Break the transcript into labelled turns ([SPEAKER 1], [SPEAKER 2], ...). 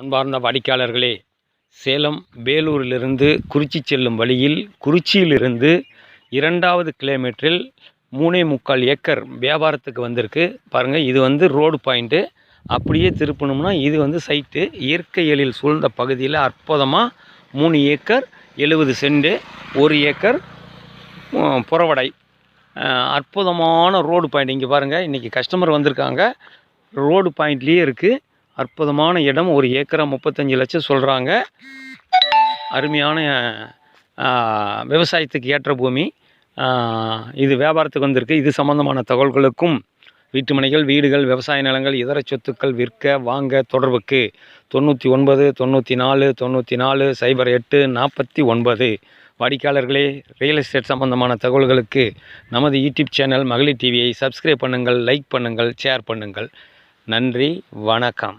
[SPEAKER 1] அன்பார்ந்த வாடிக்கையாளர்களே சேலம் வேலூரிலிருந்து குறிச்சி செல்லும் வழியில் குறிச்சியிலிருந்து இரண்டாவது கிலோமீட்டரில் மூணே முக்கால் ஏக்கர் வியாபாரத்துக்கு வந்திருக்கு. பாருங்கள் இது வந்து ரோடு பாயிண்ட்டு அப்படியே திருப்பணும்னா இது வந்து சைட்டு. இயற்கை எழில் சூழ்ந்த பகுதியில் அற்புதமாக மூணு ஏக்கர் எழுபது செண்டு ஒரு ஏக்கர் புறவடை. அற்புதமான ரோடு பாயிண்ட். இங்கே பாருங்கள் இன்றைக்கி கஸ்டமர் வந்திருக்காங்க. ரோடு பாயிண்ட்லேயே இருக்குது அற்புதமான இடம். ஒரு ஏக்கரா முப்பத்தஞ்சு லட்சம் சொல்கிறாங்க அருமையான விவசாயத்துக்கு ஏற்ற பூமி. இது வியாபாரத்துக்கு வந்திருக்கு. இது சம்பந்தமான தகவல்களுக்கும் வீட்டுமனைகள் வீடுகள் விவசாய நிலங்கள் இதர சொத்துக்கள் விற்க வாங்க தொடர்புக்கு தொண்ணூற்றி ஒன்பது தொண்ணூற்றி நாலு தொண்ணூற்றி நாலு சைபர் எட்டு நாற்பத்தி ஒன்பது. வாடிக்கையாளர்களே ரியல் எஸ்டேட் சம்பந்தமான தகவல்களுக்கு நமது யூடியூப் சேனல் மகளிர் டிவியை சப்ஸ்கிரைப் பண்ணுங்கள் லைக் பண்ணுங்கள் ஷேர் பண்ணுங்கள். நன்றி வணக்கம்.